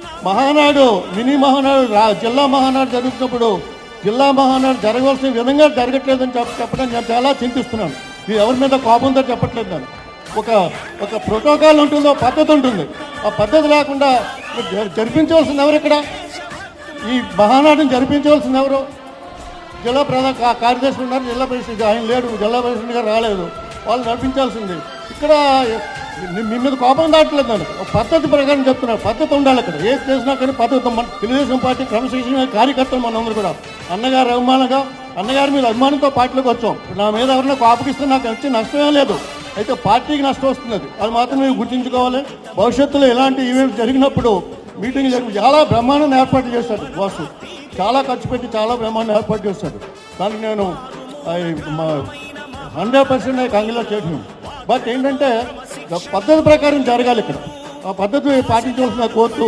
Mahanadu mini Mahanadu రా జిల్లా మహానాడు జరుగుతున్నప్పుడు జిల్లా మహానాడు జరగవలసిన విధంగా జరగట్లేదని చెప్ప చెప్పడం నేను చాలా చింతిస్తున్నాను. ఇది ఎవరి మీద కోపంతో చెప్పట్లేదు నేను ఒక ఒక ప్రోటోకాల్ ఉంటుంది ఒక పద్ధతి ఉంటుంది. ఆ పద్ధతి లేకుండా జ- జరిపించవలసింది ఎవరు ఇక్కడ? ఈ మహానాడుని జరిపించవలసింది ఎవరు? జిల్లా ప్రధాన కార్యదర్శి ఉన్నారు జిల్లా ప్రెసిడెంట్ ఆయన లేడు జిల్లా ప్రెసిడెంట్ గారు రాలేదు. వాళ్ళు నడిపించాల్సింది. ఇక్కడ మీ- మీ మీద కోపం దాటలేదు నేను ఒక పద్ధతి ప్రకారం చెప్తున్నారు. పద్ధతి ఉండాలి అక్కడ ఏది చేసినా కానీ పద్ధతి మన తెలుగుదేశం పార్టీ క్రమశిక్షణ కార్యకర్తలు మనందరూ కూడా. అన్నగారు అభిమానంగా అన్నగారి మీద అభిమానంతో పార్టీలోకి వచ్చాం. నా మీద ఎవరైనా కోపకిస్తే నాకు వచ్చి నష్టమే లేదు. అయితే పార్టీకి నష్టం వస్తుంది అది. అది మాత్రం మీరు గుర్తుంచుకోవాలి. భవిష్యత్తులో ఇలాంటి ఈవెంట్స్ జరిగినప్పుడు మీటింగ్ జరిగి చాలా బ్రహ్మాండం ఏర్పాటు చేశాడు బాసు. చాలా ఖర్చు పెట్టి చాలా బ్రహ్మాండం ఏర్పాటు చేశాడు. దానికి నేను హండ్రెడ్ పర్సెంట్ కంగిలా చేయడం బట్ ఏంటంటే పద్ధతి ప్రకారం జరగాలి ఇక్కడ. ఆ పద్ధతి పాటించవలసిన కోర్టు